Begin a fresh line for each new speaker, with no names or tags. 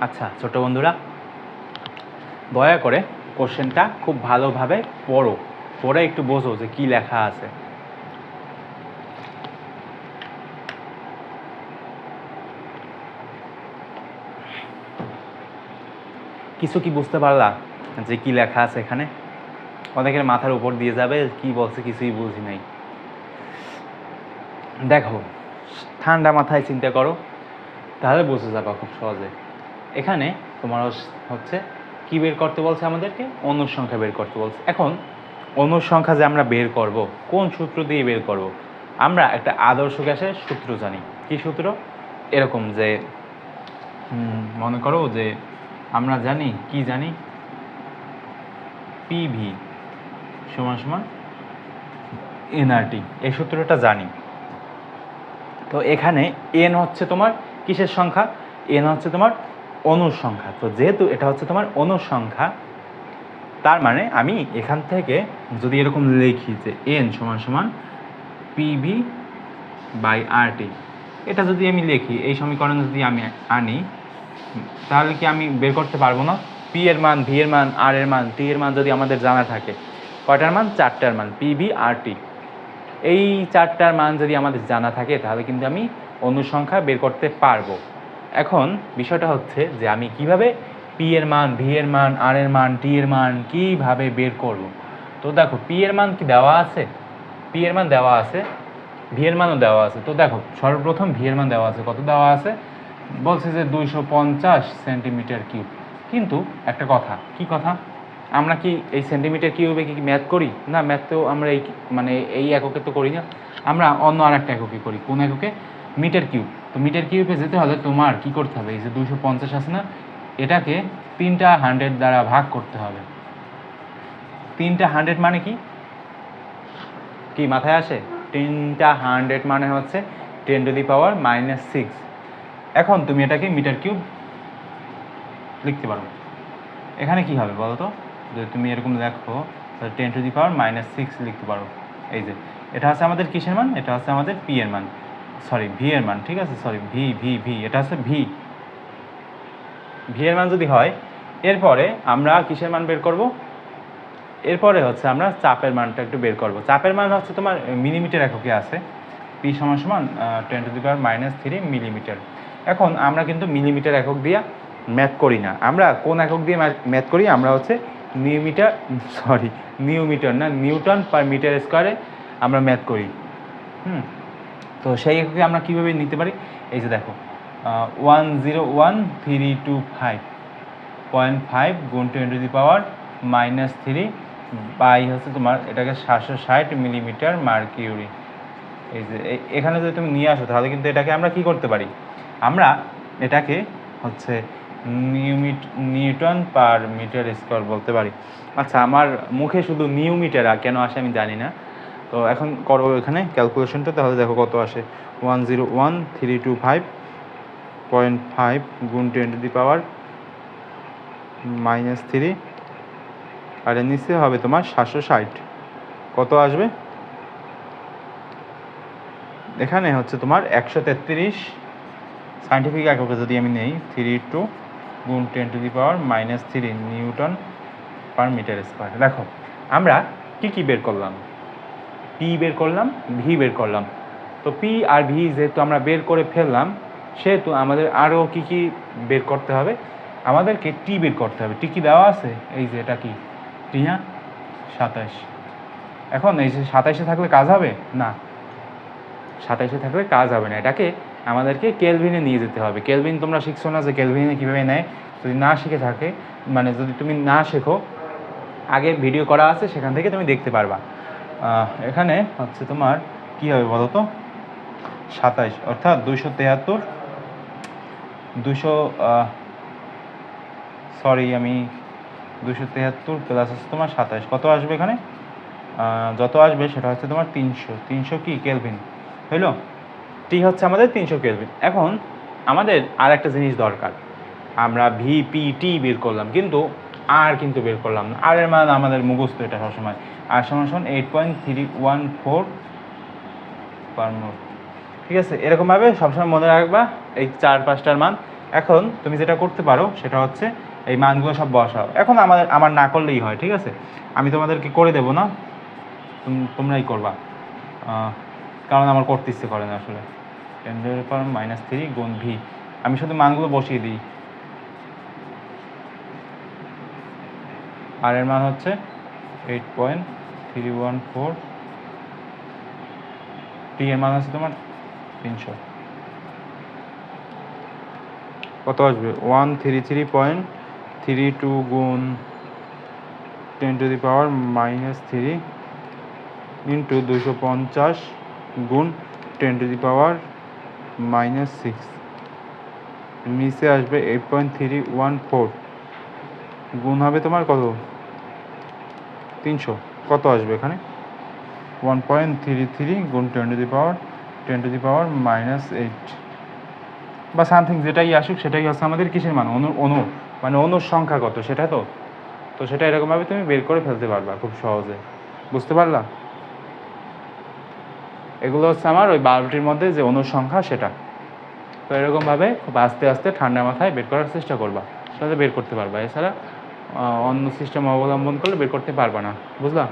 আচ্ছা ছোট বন্ধুরা, দয়া করে কোশ্চেনটা খুব ভালোভাবে পড়ো। পড়ে একটু বোঝো যে কি লেখা আছে। কিছু কি বুঝতে পারলা যে কি লেখা আছে এখানে? অনেকের মাথার উপর দিয়ে যাবে, কি বলছে কিছুই বুঝি নাই। দেখো, ঠান্ডা মাথায় চিন্তা করো, তাহলে বুঝে যাবা খুব সহজে। এখানে তোমার হচ্ছে কি বের করতে বলছে আমাদেরকে? অনুর সংখ্যা বের করতে বলছে। এখন অনুর সংখ্যা যে আমরা বের করব, কোন সূত্র দিয়ে বের করব? আমরা একটা আদর্শ গ্যাসের সূত্র জানি। কি সূত্র? এরকম যে মনে করো যে আমরা জানি, কি জানি? পিভি সমান সমান এনআরটি এই সূত্রটা জানি। তো এখানে এন হচ্ছে তোমার কিসের সংখ্যা? এন হচ্ছে তোমার অনুর সংখ্যা তো যেহেতু এটা হচ্ছে তোমার অনুসংখ্যা, তার মানে আমি এখান থেকে যদি এরকম লিখি যে এন সমান সমান পিভি বাই আরটি এটা যদি আমি লিখি, এই সমীকরণ যদি আমি আনি, তাহলে কি আমি বের করতে পারব না? পি এর মান ভি এর মান আর এর মান টি এর মান যদি আমাদের জানা থাকে, কয়টার মান? চারটার মান পি ভি আর টি এই চারটার মান যদি আমাদের জানা থাকে, তাহলে কিন্তু আমি অনুসংখ্যা বের করতে পারব। এখন বিষয়টা হচ্ছে যে আমি কীভাবে পি এর মান ভি এর মান আর এর মান টি এর মান কীভাবে বের করব? তো দেখো পি এর মান কি দেওয়া আছে? পি এর মান দেওয়া আছে ভি এর মানও দেওয়া আছে। তো দেখো, সর্বপ্রথম ভি এর মান দেওয়া আছে। কত দেওয়া আছে? বলছে যে দুইশো পঞ্চাশ সেন্টিমিটার কিউব। কিন্তু একটা কথা, কি কথা? আমরা কি এই সেন্টিমিটার কিউবে কি ম্যাথ করি? না, ম্যাথ তো আমরা এই মানে এই এককে তো করি না। আমরা অন্য আর একটা এককে করি। কোন এককে? Metre cube. তো মিটার কিউবে যেতে হলে তোমার কি করতে হবে? এই যে দুশো পঞ্চাশ আছে না, এটাকে তিনটা হান্ড্রেড দ্বারা ভাগ করতে হবে। তিনটা হান্ড্রেড মানে কি? কি, মাথায় আসে? তিনটা হান্ড্রেড মানে হচ্ছে ten to the power minus six এখন তুমি এটাকে মিটার কিউব লিখতে পারো। এখানে কি হবে বলো তো যদি তুমি এরকম দেখো, তাহলে ten to the power minus six লিখতে পারো। এই যে, এটা হচ্ছে আমাদের কিসের মান? এটা হচ্ছে আমাদের পি এর মান। সরি ভি এর মান, ঠিক আছে? সরি ভি ভি ভি এটা হচ্ছে ভি ভি এর মান যদি হয়, এরপরে আমরা কিসের মান বের করব? এরপরে হচ্ছে আমরা চাপের মানটা একটু বের করব। চাপের মান হচ্ছে তোমার মিলিমিটার এককে আছে। পি সমান সমান ten to the power minus three millimetre এখন আমরা কিন্তু মিলিমিটার একক দিয়ে ম্যাথ করি না। আমরা কোন একক দিয়ে ম্যাথ করি? আমরা হচ্ছে নিউমিটার, সরি, নিউমিটার না, নিউটন পার মিটার স্কোয়ারে আমরা ম্যাথ করি। হুম? তো সেই এককে আমরা কীভাবে নিতে পারি? এই যে দেখো one zero one three two five point five গুণ ten to the power minus three by হচ্ছে তোমার এটাকে সাতশো ষাট মিলিমিটার মার্কিউরি এই যে এখানে যদি তুমি নিয়ে আসো, তাহলে কিন্তু এটাকে আমরা কি করতে পারি? আমরা এটাকে হচ্ছে নিউমিট, নিউটন পার মিটার স্কোয়ার বলতে পারি। আচ্ছা আমার মুখে শুধু নিউমিটার কেন আসে আমি জানি না। তো এখন করো এখানে ক্যালকুলেশনটা তাহলে দেখো কত আসে? One zero one three two five point five গুণ ten to the power minus three আর এর নিচে হবে তোমার সাতশো ষাট। কত আসবে? এখানে হচ্ছে তোমার একশো তেত্রিশ। সাইন্টিফিক এককে যদি আমি নেই থ্রি টু গুণ ten to the power minus three newton per metre square দেখো, আমরা কী কী বের করলাম? পি বের করলাম ভি বের করলাম। তো পি আর ভি যেহেতু আমরা বের করে ফেললাম, সেহেতু আমাদের আরও কি কি বের করতে হবে? আমাদেরকে টি বের করতে হবে। টি কি দেওয়া আছে? এই যে এটা কি? টি হ্যাঁ? সাতাশ এখন এই যে সাতাশে থাকলে কাজ হবে? না। সাতাশে থাকলে কাজ হবে না। এটাকে আমাদেরকে কেলভিনে নিয়ে যেতে হবে। কেলভিন তোমরা শিখছো না যে কেলভিনে কীভাবে নেয়? যদি না শিখে থাকে মানে যদি তুমি না শেখো আগে ভিডিও করা আছে, সেখান থেকে তুমি দেখতে পারবা। এখানে হচ্ছে তোমার কী হবে বলো তো সাতাইশ, অর্থাৎ দুইশো তেহাত্তর দুশো সরি আমি দুশো তেহাত্তর প্লাস হচ্ছে তোমার সাতাইশ। কত আসবে এখানে? যত আসবে সেটা হচ্ছে তোমার তিনশো। তিনশো কি? কেলভিন। হইল? টি হচ্ছে আমাদের তিনশো কেলভিন। এখন আমাদের আর একটা জিনিস দরকার। আমরা ভি পি টি বের করলাম। কিন্তু আর কিন্তু বের করলাম না। আর এর মান আমাদের মুখস্থ এটা সবসময়। আর সমান সমান eight point three one four per মোট ঠিক আছে? এরকমভাবে সবসময় মনে রাখবা এই চার পাঁচটার মান। এখন তুমি যেটা করতে পারো সেটা হচ্ছে এই মানগুলো সব বসাও। এখন আমাদের, আমার না করলেই হয়, ঠিক আছে? আমি তোমাদেরকে করে দেবো না। তোমরাই করবা। কারণ আমার করতে ইচ্ছে করে না আসলে। টেন মাইনাস থ্রি গুণ ভি আমি শুধু মানগুলো বসিয়ে দিই। আর এর মান হচ্ছে eight point three one four T এর মান হচ্ছে তোমার তিনশো। কত আসবে? One three three point three two গুণ ten to the power minus three into দুশো পঞ্চাশ গুণ ten to the power minus six নিচে আসবে eight point three one four গুণ হবে তোমার কত? তিনশো। কত আসবে এখানে? ওয়ান পয়েন্ট থ্রি থ্রি গুণ ten to the power ten to the power minus eight বা সামথিং যেটাই আসুক, সেটাই হচ্ছে আমাদের কিসের মান? অনু অনু মানে অনুর সংখ্যা কত? সেটা তো। তো সেটা এরকমভাবে তুমি বের করে ফেলতে পারবা খুব সহজে। বুঝতে পারলা? এগুলো হচ্ছে আমার ওই বারোটির মধ্যে যে অনুর সংখ্যা, সেটা। তো এরকমভাবে খুব আস্তে আস্তে ঠান্ডা মাথায় বের করার চেষ্টা করবা। সেটা বের করতে পারবা। এছাড়া অন্য সিস্টেম অবলম্বন করলে বের করতে পারবা না বুঝলা?